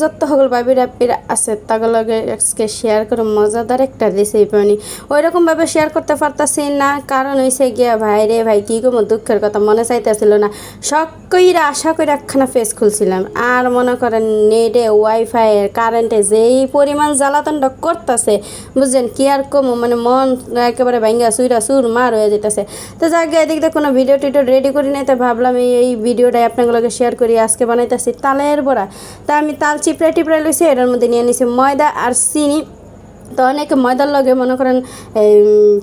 যত সকল বাবির আপির আছে তাগুলোকে আজকে শেয়ার করে মজাদার একটা রেসিপি বানি ওই রকম ভাবে শেয়ার করতে পারতাছি না। কারণ হইছে গিয়া, ভাই রে ভাই, কি কম দুঃখের কথা মনে চাইতেছিল না। শখ কইরা, আশা করে একখানা ফেস খুলছিলাম। আর মনে করেন, নেটে ওয়াইফাই কারেন্টে যেই পরিমাণ জ্বালাতনটা করতেছে, বুঝছেন? কি আর কম? মানে মন একেবারে ভাঙ্গা সুইরা সুর মার হয়ে যেতেছে তো যাক এদিক দিয়ে কোনো ভিডিও টিডিও রেডি করি নাই, তো ভাবলাম এই এই ভিডিওটাই আপনাগুলোকে শেয়ার করি, আজকে বানাইতেছি তালের বড়া। তা আমি তাল চিপড়ে টিপড়ে লইছে এটার মধ্যে নিয়ে নিছি ময়দা আর চিনি। তো অনেকে ময়দার লগে মনে করেন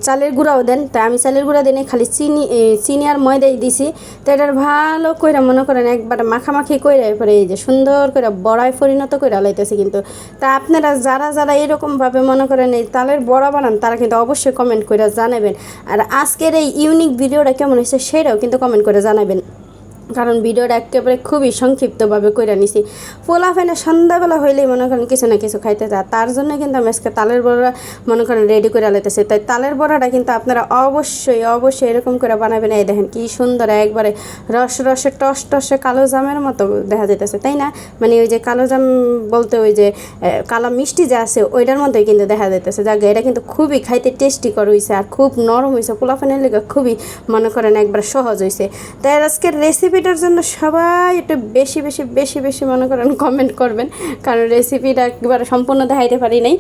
চালের গুঁড়াও দেন। তা আমি চালের গুঁড়া দিনে খালি চিনি চিনি আর ময়দাই দিছি। তো এটার ভালো করে মনে করেন, একবার মাখামাখি করে এরপরে এই যে সুন্দর করে বড়ায় পরিণত করে লাইতেছি কিন্তু। তা আপনারা যারা যারা এরকমভাবে মনে করেন এই তালের বড়া বানান, তারা কিন্তু অবশ্যই কমেন্ট করে জানাবেন। আর আজকের এই ইউনিক ভিডিওটা কেমন হয়েছে সেটাও কিন্তু কমেন্ট করে জানাবেন। কারণ ভিডিওটা একেবারে খুবই সংক্ষিপ্তভাবে করে নিছি। পোলা ফেনে সন্ধ্যাবেলা হইলেই মনে করেন কিছু না কিছু খাইতে যা তার জন্য কিন্তু আমি আজকে তালের বড়া মনে করেন রেডি করে আলাইতেছি তাই তালের বড়াটা কিন্তু আপনারা অবশ্যই অবশ্যই এরকম করে বানাবেন। এই দেখেন কি সুন্দর একবারে রস, রসে, টস, টসে কালো জামের মতো দেখা যেতেছে তাই না? মানে ওই যে কালো জাম বলতে ওই যে কালো মিষ্টি যে আছে, ওইটার মধ্যেই কিন্তু দেখা যাইতেছে। যাক এটা কিন্তু খুবই খাইতে টেস্টি কর হয়েছে আর খুব নরম হয়েছে পোলা ফেনের লেগে খুবই মনে করেন একবার সহজ হয়েছে তাই আজকের রেসিপিটার জন্য সবাই একটু বেশি বেশি বেশি বেশি মনে করেন কমেন্ট করবেন। কারণ রেসিপিটা একবারে সম্পূর্ণ দেখাইতে পারি নাই।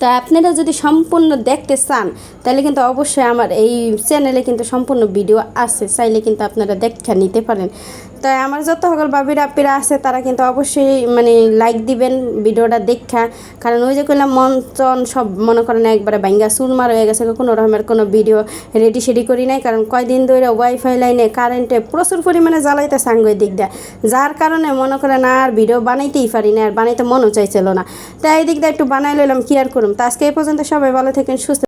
তা আপনারা যদি সম্পূর্ণ দেখতে চান, তাহলে কিন্তু অবশ্যই আমার এই চ্যানেলে কিন্তু সম্পূর্ণ ভিডিও আছে। চাইলে কিন্তু আপনারা দেখা নিতে পারেন। তাই আমার যত সকল বাবিরা আপিরা আছে, তারা কিন্তু অবশ্যই মানে লাইক দিবেন ভিডিওটা দেখা। কারণ ওই যে কইলাম, মন সব মনে করেন একবারে ভাঙ্গা চুরমার হয়ে গেছে, কোনো রকমের কোনো ভিডিও রেডি সেডি করি নাই। কারণ কয়দিন ধরে ওয়াইফাই লাইনে কারেন্টে প্রচুর পরিমাণে জ্বালাইতে সাঙ্গ দিক দেয়। যার কারণে মনে করেন আর ভিডিও বানাইতেই পারি না আর বানাইতে মনও চাইছিল না। তাই এই দিক দিয়ে একটু বানাই লইলাম, কি আর করুম? তা আজকে এই পর্যন্ত সবাই ভালো থাকেন, সুস্থ